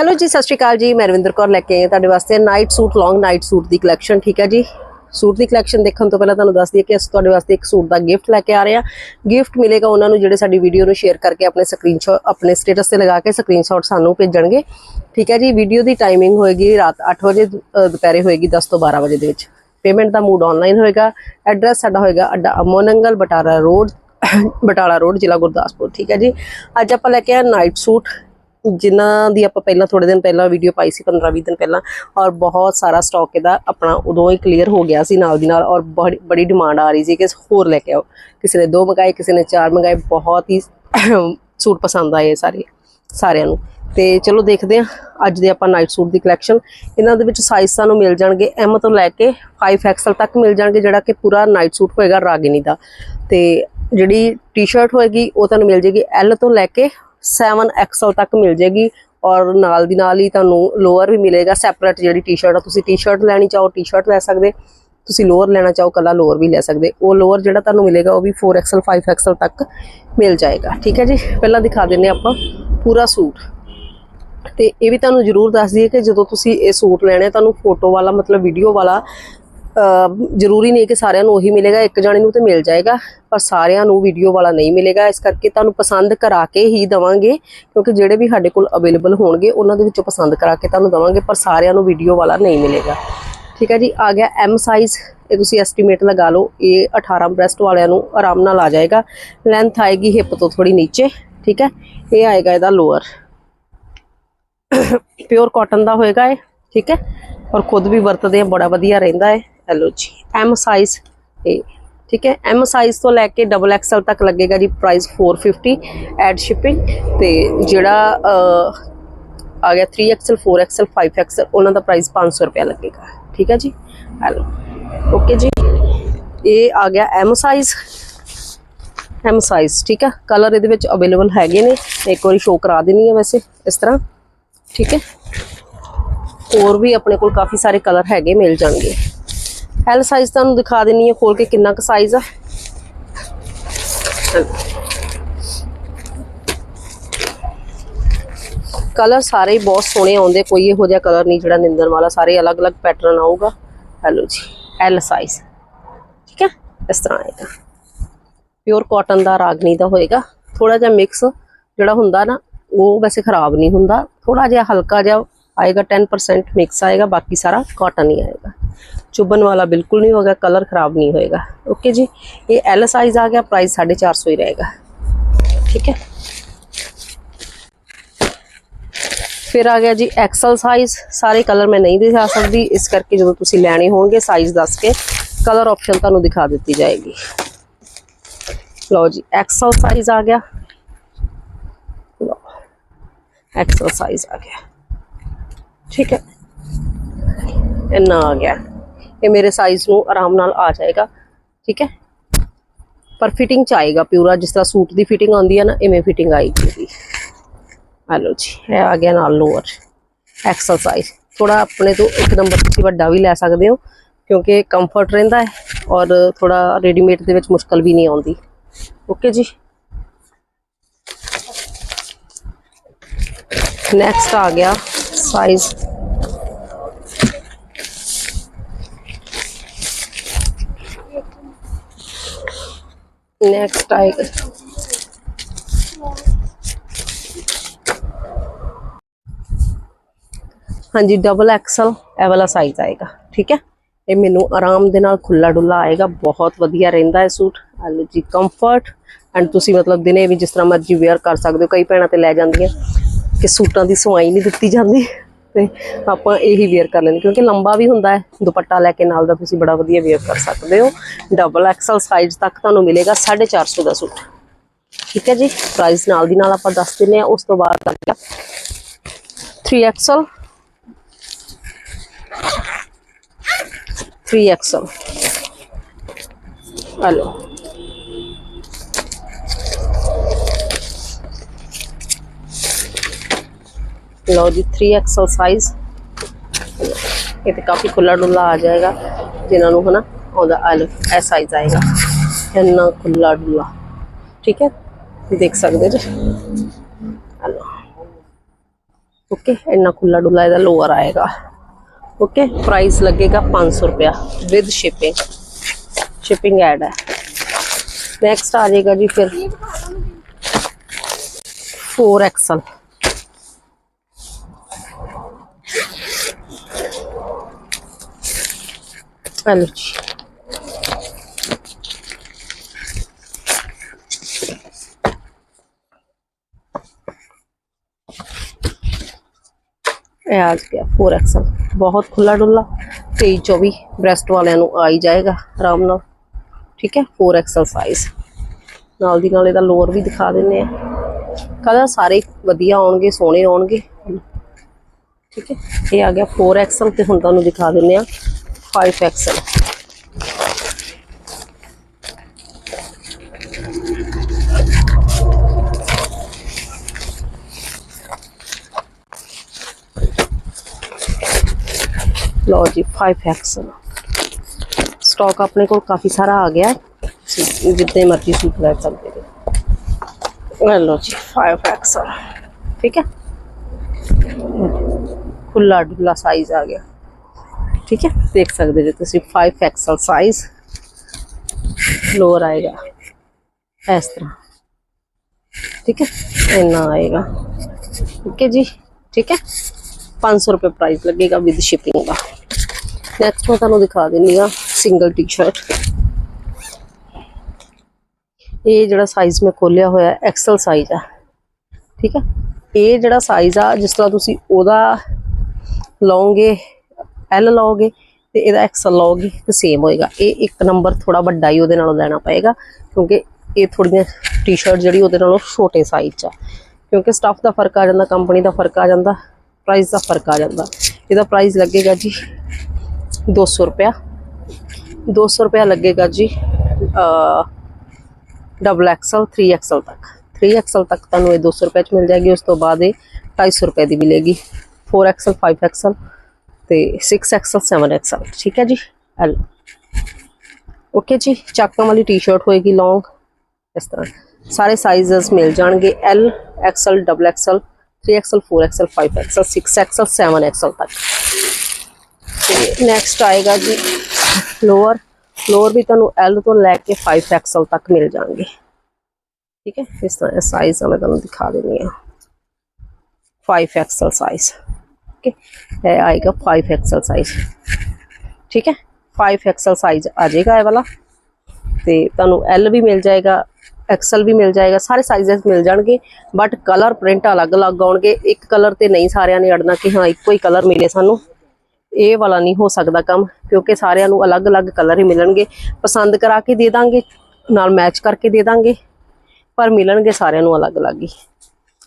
Hello ਜੀ, ਸਤਿ ਸ਼੍ਰੀ ਅਕਾਲ ਜੀ। ਮੈਂ ਰਵਿੰਦਰ ਕੌਰ ਲੈ ਕੇ ਆਈ ਹਾਂ ਤੁਹਾਡੇ ਵਾਸਤੇ night suit long night suit ਦੀ ਕਲੈਕਸ਼ਨ ਠੀਕ ਹੈ ਜੀ? ਸੂਟ ਦੀ ਕਲੈਕਸ਼ਨ ਦੇਖਣ ਤੋਂ ਪਹਿਲਾਂ ਤੁਹਾਨੂੰ ਦੱਸ ਦਈਏ ਕਿ ਅਸੀਂ ਤੁਹਾਡੇ ਵਾਸਤੇ ਇੱਕ ਸੂਟ ਦਾ ਗਿਫਟ ਲੈ ਕੇ ਆ ਰਹੇ ਹਾਂ। ਗਿਫਟ ਮਿਲੇਗਾ ਉਹਨਾਂ ਨੂੰ ਜਿਹੜੇ ਸਾਡੀ ਵੀਡੀਓ ਨੂੰ ਸ਼ੇਅਰ ਕਰਕੇ ਆਪਣੇ ਸਕਰੀਨਸ਼ਾਟ ਆਪਣੇ ਸਟੇਟਸ ਤੇ ਲਗਾ ਕੇ ਸਕਰੀਨਸ਼ਾਟ ਸਾਨੂੰ ਭੇਜਣਗੇ। ਠੀਕ ਹੈ ਜੀ ਵੀਡੀਓ ਦੀ ਟਾਈਮਿੰਗ ਹੋਏਗੀ ਰਾਤ 8 ਵਜੇ ਦੁਪਹਿਰੇ ਹੋਏਗੀ 10 ਤੋਂ 12 ਵਜੇ ਦੇ ਵਿੱਚ। ਪੇਮੈਂਟ ਦਾ ਮੂਡ ਆਨਲਾਈਨ ਹੋਏਗਾ। ਐਡਰੈਸ ਸਾਡਾ ਹੋਏਗਾ ਅੱਡਾ, ਅਮੋਨੰਗਲ ਬਟਾਲਾ ਰੋਡ ਬਟਾਲਾ ਰੋਡ, ਜ਼ਿਲ੍ਹਾ ਗੁਰਦਾਸਪੁਰ। ਠੀਕ ਹੈ ਜੀ, ਅੱਜ ਆਪਾਂ ਲੈ ਕੇ ਆ ਨਾਈਟ ਸੂਟ ਜਿਨ੍ਹਾਂ ਦੀ ਆਪਾਂ ਪਹਿਲਾਂ ਥੋੜੇ ਦਿਨ ਪਹਿਲਾਂ ਵੀਡੀਓ ਪਾਈ ਸੀ 15-20 ਦਿਨ ਪਹਿਲਾਂ, ਔਰ ਬਹੁਤ ਸਾਰਾ ਸਟਾਕ ਇਹਦਾ ਆਪਣਾ ਉਦੋਂ ਹੀ ਕਲੀਅਰ ਹੋ ਗਿਆ ਸੀ ਨਾਲ ਦੀ ਨਾਲ, ਔਰ ਬੜੀ ਬੜੀ ਡਿਮਾਂਡ ਆ ਰਹੀ ਸੀ ਕਿ ਹੋਰ ਲੈ ਕੇ ਆਓ। ਕਿਸੇ ਨੇ ਦੋ ਮੰਗਾਏ, ਕਿਸੇ ਨੇ ਚਾਰ ਮੰਗਾਏ, ਬਹੁਤ ਹੀ ਸੂਟ ਪਸੰਦ ਆਏ ਸਾਰੇ, ਸਾਰਿਆਂ ਨੂੰ। ਤੇ ਚਲੋ ਦੇਖਦੇ ਹਾਂ, ਅੱਜ ਦੇ ਆਪਾਂ ਨਾਈਟ ਸੂਟ ਦੀ ਕਲੈਕਸ਼ਨ ਇਹਨਾਂ ਦੇ ਵਿੱਚ ਸਾਈਜ਼ ਸਾਨੂੰ ਮਿਲ ਜਾਣਗੇ ਐਮ ਤੋਂ ਲੈ ਕੇ 5XL ਤੱਕ ਮਿਲ ਜਾਣਗੇ, ਜਿਹੜਾ ਕਿ ਪੂਰਾ ਨਾਈਟ ਸੂਟ ਹੋਏਗਾ ਰਾਗਿਨੀ ਦਾ। ਤੇ ਜਿਹੜੀ ਟੀ-ਸ਼ਰਟ ਹੋਏਗੀ, ਉਹ ਤੁਹਾਨੂੰ ਮਿਲ ਜੇਗੀ ਐਲ ਤੋਂ ਲੈ ਕੇ 7XL ਤੱਕ ਮਿਲ ਜੇਗੀ ਔਰ ਨਾਲ ਦੀ ਨਾਲ ਹੀ ਤੁਹਾਨੂੰ ਲੋਅਰ ਵੀ ਮਿਲੇਗਾ ਸੈਪਰੇਟ ਜਿਹੜੀ ਟੀ-ਸ਼ਰਟ ਆ ਤੁਸੀਂ ਟੀ-ਸ਼ਰਟ ਲੈਣੀ ਚਾਹੋ ਟੀ-ਸ਼ਰਟ ਲੈ ਸਕਦੇ ਤੁਸੀਂ ਲੋਅਰ ਲੈਣਾ ਚਾਹੋ ਕੱਲਾ ਲੋਅਰ ਵੀ ਲੈ ਸਕਦੇ ਉਹ ਲੋਅਰ ਜਿਹੜਾ ਤੁਹਾਨੂੰ ਮਿਲੇਗਾ ਉਹ ਵੀ 4XL 5XL ਤੱਕ ਮਿਲ ਜਾਏਗਾ ਠੀਕ ਹੈ ਜੀ? ਪਹਿਲਾਂ ਦਿਖਾ ਦਿੰਨੇ ਆਪਾਂ ਪੂਰਾ ਸੂਟ। ਤੇ ਇਹ ਵੀ ਤੁਹਾਨੂੰ ਜ਼ਰੂਰ ਦੱਸ ਦਈਏ ਕਿ ਜਦੋਂ ਤੁਸੀਂ ਇਹ ਸੂਟ ਲੈਣੇ ਆ, ਤੁਹਾਨੂੰ ਫੋਟੋ ਵਾਲਾ ਮਤਲਬ ਵੀਡੀਓ ਵਾਲਾ ਜ਼ਰੂਰੀ ਨਹੀਂ ਕਿ ਸਾਰਿਆਂ ਨੂੰ ਉਹੀ ਮਿਲੇਗਾ, ਇੱਕ ਜਾਣੇ ਨੂੰ ਤੇ ਮਿਲ ਜਾਏਗਾ, ਪਰ ਸਾਰਿਆਂ ਨੂੰ ਵੀਡੀਓ ਵਾਲਾ ਨਹੀਂ ਮਿਲੇਗਾ। ਇਸ ਕਰਕੇ ਤੁਹਾਨੂੰ ਪਸੰਦ ਕਰਾ ਕੇ ਹੀ ਦਵਾਂਗੇ, ਕਿਉਂਕਿ ਜਿਹੜੇ ਵੀ ਸਾਡੇ ਕੋਲ ਅਵੇਲੇਬਲ ਹੋਣਗੇ, ਉਹਨਾਂ ਦੇ ਵਿੱਚੋਂ ਪਸੰਦ ਕਰਾ ਕੇ ਤੁਹਾਨੂੰ ਦਵਾਂਗੇ, ਪਰ ਸਾਰਿਆਂ ਨੂੰ ਵੀਡੀਓ ਵਾਲਾ ਨਹੀਂ ਮਿਲੇਗਾ। ਠੀਕ ਹੈ ਜੀ, ਆ ਗਿਆ ਐਮ ਸਾਈਜ਼ ਇਹ ਤੁਸੀਂ ਐਸਟੀਮੇਟ ਲਗਾ ਲਓ, ਇਹ 18 ਬ੍ਰੈਸਟ ਵਾਲਿਆਂ ਨੂੰ ਆਰਾਮ ਨਾਲ ਆ ਜਾਏਗਾ। ਲੈਂਥ ਆਏਗੀ ਹਿੱਪ ਤੋਂ ਥੋੜੀ ਨੀਚੇ, ਠੀਕ ਹੈ, ਇਹ ਆਏਗਾ ਇਹਦਾ ਲੋਅਰ ਪਿਓਰ ਕਾਟਨ ਦਾ ਹੋਏਗਾ ਇਹ, ਠੀਕ ਹੈ, ਔਰ ਖੁਦ ਵੀ ਵਰਤਦੇ ਆ ਬੜਾ ਵਧੀਆ ਰਹਿੰਦਾ ਹੈ। ਹੈਲੋ ਜੀ ਐਮ ਸਾਈਜ਼ ਇਹ ਠੀਕ ਹੈ ਐਮ ਸਾਈਜ਼ ਤੋਂ ਲੈ ਕੇ ਡਬਲ ਐਕਸਲ ਤੱਕ ਲੱਗੇਗਾ ਜੀ ਪ੍ਰਾਈਸ 450 ਐਡ ਸ਼ਿਪਿੰਗ ਤੇ ਜਿਹੜਾ ਆ ਗਿਆ 3XL 4XL 5XL ਉਹਨਾਂ ਦਾ ਪ੍ਰਾਈਸ 500 ਰੁਪਏ ਲੱਗੇਗਾ। ਠੀਕ ਹੈ ਜੀ? ਹੈਲੋ ਓਕੇ ਜੀ। ਇਹ ਆ ਗਿਆ ਐਮ ਸਾਈਜ਼ ਐਮ ਸਾਈਜ਼ ਠੀਕ ਹੈ? ਕਲਰ ਇਹਦੇ ਵਿੱਚ ਅਵੇਲੇਬਲ ਹੈਗੇ ਨੇ। ਇੱਕ ਵਾਰੀ ਸ਼ੋਅ ਕਰਾ ਦੇਣੀ ਹੈ ਵੈਸੇ, ਇਸ ਤਰ੍ਹਾਂ। ਠੀਕ ਹੈ? ਹੋਰ ਵੀ ਆਪਣੇ ਕੋਲ ਕਾਫੀ ਸਾਰੇ ਕਲਰ ਹੈਗੇ, ਮਿਲ ਜਾਣਗੇ। ਐਲ ਸਾਈਜ਼ ਤੁਹਾਨੂੰ ਦਿਖਾ ਦਿੰਨੀ ਹੈ ਖੋਲ ਕੇ ਕਿੰਨਾ ਕੁ ਸਾਈਜ਼ ਆ। ਕਲਰ ਸਾਰੇ ਹੀ ਬਹੁਤ ਸੋਹਣੇ ਆਉਂਦੇ, ਕੋਈ ਇਹੋ ਜਿਹਾ ਕਲਰ ਨਹੀਂ ਜਿਹੜਾ ਨਿੰਦਣ ਵਾਲਾ, ਸਾਰੇ ਅਲੱਗ-ਅਲੱਗ ਪੈਟਰਨ ਆਊਗਾ। ਹੈਲੋ ਜੀ ਐਲ ਸਾਈਜ਼ ਠੀਕ ਹੈ ਇਸ ਤਰ੍ਹਾਂ ਆਏਗਾ। ਪਿਓਰ ਕਾਟਨ ਦਾ ਰਾਗਨੀ ਦਾ ਹੋਏਗਾ। ਥੋੜਾ ਜਿਹਾ ਮਿਕਸ ਜਿਹੜਾ ਹੁੰਦਾ ਨਾ, ਉਹ ਵੈਸੇ ਖਰਾਬ ਨਹੀਂ ਹੁੰਦਾ। ਥੋੜਾ ਜਿਹਾ ਹਲਕਾ ਜਿਹਾ ਆਏਗਾ 10% ਮਿਕਸ ਆਏਗਾ, ਬਾਕੀ ਸਾਰਾ ਕਾਟਨ ਹੀ ਆਏਗਾ। ਚੁਬਨ ਵਾਲਾ ਬਿਲਕੁਲ ਨਹੀਂ ਹੋਗਾ ਕਲਰ ਖਰਾਬ ਨਹੀਂ ਹੋਏਗਾ। ਓਕੇ ਜੀ? ਇਹ ਐਲ ਸਾਈਜ਼ ਆ ਗਿਆ ਪ੍ਰਾਈਸ 450 ਹੀ ਰਹੇਗਾ। ਠੀਕ ਹੈ? ਫਿਰ ਆ ਗਿਆ ਜੀ ਐਕਸਲ ਸਾਈਜ਼ ਸਾਰੇ ਕਲਰ ਮੈਂ ਨਹੀਂ ਦਿਖਾ ਸਕਦੀ। ਇਸ ਕਰਕੇ ਜਦੋਂ ਤੁਸੀਂ ਲੈਣੇ ਹੋਣਗੇ ਸਾਈਜ਼ ਦੱਸ ਕੇ ਕਲਰ ਆਪਸ਼ਨ ਤੁਹਾਨੂੰ ਦਿਖਾ ਦਿੱਤੀ ਜਾਏਗੀ। ਲਓ ਜੀ ਐਕਸਲ ਸਾਈਜ਼ ਆ ਗਿਆ। ਲਓ ਐਕਸਲ ਸਾਈਜ਼ ਆ ਗਿਆ। ਠੀਕ ਹੈ? ਇੰਨਾ ਆ ਗਿਆ। ਇਹ ਮੇਰੇ ਸਾਈਜ਼ ਨੂੰ ਆਰਾਮ ਨਾਲ ਆ ਜਾਏਗਾ, ਠੀਕ ਹੈ? ਪਰ ਫਿਟਿੰਗ ਚ ਆਏਗਾ ਪਿਊਰਾ ਜਿਸ ਤਰ੍ਹਾਂ ਸੂਟ ਦੀ ਫਿਟਿੰਗ ਆਉਂਦੀ ਹੈ ਨਾ, ਇਵੇਂ ਫਿਟਿੰਗ ਆਏਗੀ ਇਹਦੀ। ਆ ਲਓ ਜੀ, ਇਹ ਆ ਗਿਆ ਨਾਲ ਲੋਅਰ ਐਕਸਲ ਸਾਈਜ਼ ਥੋੜਾ ਆਪਣੇ ਤੋਂ ਇੱਕ ਨੰਬਰ ਤੁਸੀਂ ਵੱਡਾ ਵੀ ਲੈ ਸਕਦੇ ਹੋ, ਕਿਉਂਕਿ ਕੰਫਰਟ ਰਹਿੰਦਾ ਹੈ ਔਰ ਥੋੜਾ ਰੈਡੀਮੇਡ ਦੇ ਵਿੱਚ ਮੁਸ਼ਕਲ ਵੀ ਨਹੀਂ ਆਉਂਦੀ। ਓਕੇ ਜੀ? ਨੈਕਸਟ ਆ ਗਿਆ ਸਾਈਜ਼ ਨੈਕਸਟ ਆਏਗਾ ਹਾਂਜੀ ਡਬਲ ਐਕਸਲ ਇਹ ਵਾਲਾ ਸਾਈਜ਼ ਆਏਗਾ, ਠੀਕ ਹੈ? ਇਹ ਮੈਨੂੰ ਆਰਾਮ ਦੇ ਨਾਲ ਖੁੱਲਾ ਡੁੱਲਾ ਆਏਗਾ, ਬਹੁਤ ਵਧੀਆ ਰਹਿੰਦਾ ਹੈ ਸੂਟ। ਆਲੂ ਜੀ ਕੰਫਰਟ ਐਂਡ ਤੁਸੀਂ ਮਤਲਬ ਦਿਨੇ ਵੀ ਜਿਸ ਤਰ੍ਹਾਂ ਮਰਜ਼ੀ ਵੇਅਰ ਕਰ ਸਕਦੇ ਹੋ, ਕਈ ਭੈਣਾਂ ਤੇ ਲੈ ਜਾਂਦੀਆਂ ਕਿ ਸੂਟਾਂ ਦੀ ਸਵਾਈ ਨਹੀਂ ਦਿੱਤੀ ਜਾਂਦੀ। ਤੇ ਆਪਾਂ ਇਹੀ ਵੇਅਰ ਕਰ ਲੈਂਦੇ ਕਿਉਂਕਿ ਲੰਬਾ ਵੀ ਹੁੰਦਾ ਹੈ, ਦੁਪੱਟਾ ਲੈ ਕੇ ਨਾਲ ਦਾ ਤੁਸੀਂ ਬੜਾ ਵਧੀਆ ਵੇਅਰ ਕਰ ਸਕਦੇ ਹੋ। ਡਬਲ ਐਕਸਲ ਸਾਈਜ਼ ਤੱਕ ਤੁਹਾਨੂੰ ਮਿਲੇਗਾ 450 ਦਾ ਸੂਟ। ਠੀਕ ਹੈ ਜੀ ਪ੍ਰਾਈਸ ਨਾਲ ਦੀ ਨਾਲ ਆਪਾਂ ਦੱਸ ਦਿੰਨੇ ਆ ਉਸ ਤੋਂ ਬਾਅਦ ਆ ਐਕਸਲ 3XL 3XL ਹਲੋ ਲਓ ਜੀ 3XL ਸਾਈਜ਼ ਇਹ ਤੇ ਕਾਫੀ ਖੁੱਲਾ ਡੁੱਲਾ ਆ ਜਾਏਗਾ, ਜਿਨ੍ਹਾਂ ਨੂੰ ਹਨਾ ਆਉਂਦਾ ਆਲੂ ਐ ਸਾਈਜ਼ ਆਏਗਾ। ਇੰਨਾ ਖੁੱਲਾ ਡੁੱਲਾ ਠੀਕ ਹੈ? ਦੇਖ ਸਕਦੇ ਜੀ। ਹਲੋ। ਓਕੇ ਇੰਨਾ ਖੁੱਲਾ ਡੁੱਲਾ ਇਹਦਾ ਲੋਅਰ ਆਏਗਾ। ਓਕੇ ਪ੍ਰਾਈਸ ਲੱਗੇਗਾ 500 ਰੁਪਿਆ ਵਿਦ ਸ਼ਿਪਿੰਗ ਸ਼ਿਪਿੰਗ ਐਡ ਹੈ। ਨੈਕਸਟ ਆ ਜਾਏਗਾ ਜੀ ਫਿਰ। 4XL ਹਲੋ ਇਹ ਆ ਗਿਆ 4 ਐਕਸਲ ਬਹੁਤ ਖੁੱਲਾ ਡੁੱਲਾ 23 24 ਬ੍ਰੈਸਟ ਵਾਲਿਆਂ ਨੂੰ ਆ ਹੀ ਜਾਏਗਾ ਆਰਾਮ ਨਾਲ। ਠੀਕ ਹੈ ਫੋਰ ਐਕਸਲ ਸਾਈਜ਼ ਨਾਲ ਦੀ ਨਾਲ ਇਹਦਾ ਲੋਅਰ ਵੀ ਦਿਖਾ ਦਿੰਨੇ ਆ ਕਲਰ ਸਾਰੇ ਵਧੀਆ ਆਉਣਗੇ, ਸੋਹਣੇ ਆਉਣਗੇ। ਠੀਕ ਹੈ, ਇਹ ਆ ਗਿਆ ਫੋਰ ਐਕਸਲ ਤੇ ਹੁਣ ਤੁਹਾਨੂੰ ਦਿਖਾ ਦਿੰਨੇ ਆ 5XL ਲਓ ਜੀ 5XL ਸਟਾਕ ਆਪਣੇ ਕੋਲ ਕਾਫੀ ਸਾਰਾ ਆ ਗਿਆ ਤੁਸੀਂ ਜਿੱਤੇ ਮਰਜ਼ੀ ਸੂਟ ਲੈ ਸਕਦੇ ਹੋ ਇਹ ਲਓ ਜੀ 5XL ਠੀਕ ਹੈ ਖੁੱਲਾ ਡੁੱਲਾ ਸਾਈਜ਼ ਆ ਗਿਆ ਠੀਕ ਹੈ? ਦੇਖ ਸਕਦੇ ਜੇ ਤੁਸੀਂ 5XL ਸਾਈਜ਼ ਲੋਅਰ ਆਏਗਾ। ਇਸ ਤਰ੍ਹਾਂ। ਠੀਕ ਹੈ? ਇੰਨਾ ਆਏਗਾ। ਓਕੇ ਜੀ? ਠੀਕ ਹੈ? 500 ਰੁਪਏ ਪ੍ਰਾਈਸ ਲੱਗੇਗਾ ਵਿਦ ਸ਼ਿਪਿੰਗ ਦਾ। ਨੈਕਸਟ ਮੈਂ ਤੁਹਾਨੂੰ ਦਿਖਾ ਦਿੰਨੀ ਆ ਸਿੰਗਲ ਟੀ-ਸ਼ਰਟ ਇਹ ਜਿਹੜਾ ਸਾਈਜ਼ ਮੈਂ ਖੋਲਿਆ ਹੋਇਆ ਐਕਸਲ ਸਾਈਜ਼ ਆ। ਠੀਕ ਹੈ? ਇਹ ਜਿਹੜਾ ਸਾਈਜ਼ ਆ, ਜਿਸ ਤਰ੍ਹਾਂ ਤੁਸੀਂ ਉਹਦਾ ਲਓਗੇ ਐਲ ਲਓਗੇ ਤੇ ਇਹਦਾ ਐਕਸਲ ਲਓਗੇ ਤੇ ਸੇਮ ਹੋਏਗਾ। ਇਹ ਇੱਕ ਨੰਬਰ ਥੋੜਾ ਵੱਡਾ ਹੀ ਉਹਦੇ ਨਾਲੋਂ ਲੈਣਾ ਪਏਗਾ, ਕਿਉਂਕਿ ਇਹ ਥੋੜੀਆਂ ਟੀ-ਸ਼ਰਟ ਜਿਹੜੀ ਉਹਦੇ ਨਾਲੋਂ ਛੋਟੇ ਸਾਈਜ਼ 'ਚ ਆ। ਕਿਉਂਕਿ ਸਟਫ ਦਾ ਫ਼ਰਕ ਆ ਜਾਂਦਾ ਕੰਪਨੀ ਦਾ ਫ਼ਰਕ ਆ ਜਾਂਦਾ ਪ੍ਰਾਈਸ ਦਾ ਫ਼ਰਕ ਆ ਜਾਂਦਾ। ਇਹਦਾ ਪ੍ਰਾਈਸ ਲੱਗੇਗਾ ਜੀ 200 ਰੁਪਿਆ 200 ਰੁਪਿਆ ਲੱਗੇਗਾ ਜੀ ਡਬਲ ਐਕਸਲ 3 ਐਕਸਲ ਤੱਕ। 3 ਐਕਸਲ ਤੱਕ ਤੁਹਾਨੂੰ ਇਹ 200 ਰੁਪਏ ਚ ਮਿਲ ਜਾਏਗੀ, ਉਸ ਤੋਂ ਬਾਅਦ ਇਹ 250 ਰੁਪਏ ਦੀ ਮਿਲੇਗੀ। 4 ਐਕਸਲ 5 ਐਕਸਲ ਤੇ 6 ਐਕਸਲ 7 ਐਕਸਲ ਠੀਕ ਹੈ ਜੀ ਐਲ ਓਕੇ ਜੀ ਚਾਕਾਂ ਵਾਲੀ ਟੀ-ਸ਼ਰਟ ਹੋਏਗੀ ਲੌਂਗ ਇਸ ਤਰ੍ਹਾਂ ਸਾਰੇ ਸਾਈਜ਼ਸ ਮਿਲ ਜਾਣਗੇ L XL double XL 3 XL 4 XL 5 XL 6 XL 7 XL ਤੱਕ ਤੇ ਨੈਕਸਟ ਆਏਗਾ ਜੀ ਲੋਅਰ ਲੋਅਰ ਵੀ ਤੁਹਾਨੂੰ ਐਲ ਤੋਂ ਲੈ ਕੇ 5 ਐਕਸਲ ਤੱਕ ਮਿਲ ਜਾਣਗੇ ਠੀਕ ਹੈ ਇਸ ਤਰ੍ਹਾਂ ਇਹ ਸਾਈਜ਼ ਮੈਂ ਤੁਹਾਨੂੰ ਦਿਖਾ ਦਿੰਦੀ ਹਾਂ 5 ਐਕਸਲ ਸਾਈਜ਼ ਓਕੇ। ਇਹ ਆਏਗਾ 5 ਐਕਸਲ ਸਾਈਜ਼ ਠੀਕ ਹੈ? 5 ਐਕਸਲ ਸਾਈਜ਼ ਆ ਜਾਏਗਾ ਇਹ ਵਾਲਾ। ਤੇ ਤੁਹਾਨੂੰ ਐਲ ਵੀ ਮਿਲ ਜਾਏਗਾ ਐਕਸਲ ਵੀ ਮਿਲ ਜਾਏਗਾ, ਸਾਰੇ ਸਾਈਜ਼ਸ ਮਿਲ ਜਾਣਗੇ। ਬਟ ਕਲਰ ਪ੍ਰਿੰਟ ਅਲੱਗ-ਅਲੱਗ ਆਉਣਗੇ। ਇੱਕ ਕਲਰ ਤੇ ਨਹੀਂ ਸਾਰਿਆਂ ਨੇ ਅੜਨਾ ਕਿ ਹਾਂ, ਇੱਕੋ ਹੀ ਕਲਰ ਮਿਲੇ ਸਾਨੂੰ। ਇਹ ਵਾਲਾ ਨਹੀਂ ਹੋ ਸਕਦਾ ਕੰਮ, ਕਿਉਂਕਿ ਸਾਰਿਆਂ ਨੂੰ ਅਲੱਗ-ਅਲੱਗ ਕਲਰ ਹੀ ਮਿਲਣਗੇ। ਪਸੰਦ ਕਰਾ ਕੇ ਦੇ ਦਾਂਗੇ, ਨਾਲ ਮੈਚ ਕਰਕੇ ਦੇ ਦਾਂਗੇ। ਪਰ ਮਿਲਣਗੇ ਸਾਰਿਆਂ ਨੂੰ ਅਲੱਗ-ਅਲੱਗ ਹੀ।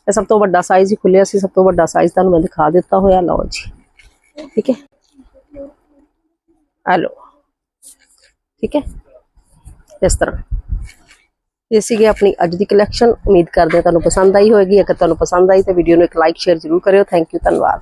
ਇਹ ਸਭ ਤੋਂ ਵੱਡਾ ਸਾਈਜ਼ ਹੀ ਖੁੱਲਿਆ ਸੀ, ਸਭ ਤੋਂ ਵੱਡਾ ਸਾਈਜ਼ ਤੁਹਾਨੂੰ ਮੈਂ ਦਿਖਾ ਦਿੱਤਾ ਹੋਇਆ। ਲਓ ਜੀ, ਠੀਕ ਹੈ? ਆ ਲਓ, ਠੀਕ ਹੈ? ਇਸ ਤਰ੍ਹਾਂ। ਇਹ ਸੀਗੇ ਆਪਣੀ ਅੱਜ ਦੀ ਕਲੈਕਸ਼ਨ ਉਮੀਦ ਕਰਦੇ ਹਾਂ ਤੁਹਾਨੂੰ ਪਸੰਦ ਆਈ ਹੋਵੇਗੀ ਅਗਰ ਤੁਹਾਨੂੰ ਪਸੰਦ ਆਈ ਤਾਂ ਵੀਡੀਓ ਨੂੰ ਇੱਕ ਲਾਈਕ ਸ਼ੇਅਰ ਜ਼ਰੂਰ ਕਰਿਓ। ਥੈਂਕ ਯੂ ਧੰਨਵਾਦ।